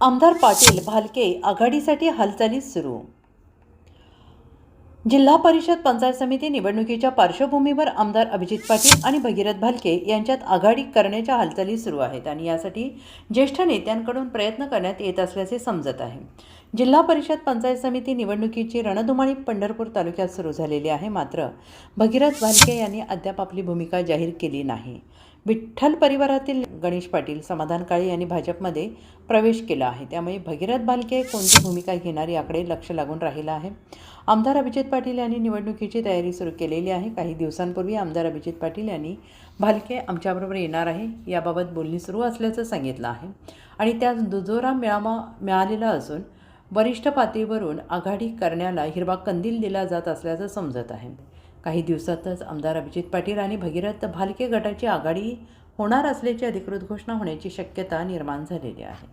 आमदार पाटील भालके आघाडीसाठी हालचाली सुरू. जिल्हा परिषद पंचायत समिती निवडणुकीच्या पार्श्वभूमीवर आमदार अभिजित पाटील आणि भगीरथ भालके यांच्यात आघाडी करण्याच्या हालचाली सुरू आहेत आणि यासाठी ज्येष्ठ नेत्यांकडून प्रयत्न करण्यात येत असल्याचे समजत आहे. जिल्हा परिषद पंचायत समिती निवडणुकीची रणधुमाळी पंढरपूर तालुक्यात सुरू झालेली आहे. मात्र भगीरथ भालके यांनी अद्याप आपली भूमिका जाहीर केली नाही. विठ्ठल परिवारातील गणेश पाटील समाधान काळे यांनी भाजपमध्ये प्रवेश केला आहे. त्यामुळे भगीरथ भालके कोणती भूमिका घेणार याकडे लक्ष लागून राहिलं आहे. आमदार अभिजित पाटील यांनी निवडणुकीची तयारी सुरू केलेली आहे. काही दिवसांपूर्वी आमदार अभिजित पाटील यांनी भालके आमच्याबरोबर येणार आहे याबाबत बोलणी सुरू असल्याचं सांगितलं आहे. आणि त्यात दुजोरा मिळावा मिळालेला असून वरिष्ठ पातळीवरून आघाडी करण्याला हिरवा कंदील दिला जात असल्याचं समजत आहे. काही दिवसातच आमदार अभिजित पाटील आणि भगीरथ भालके गटाची आघाडी होणार असल्याची अधिकृत घोषणा होण्याची शक्यता निर्माण झालेली आहे.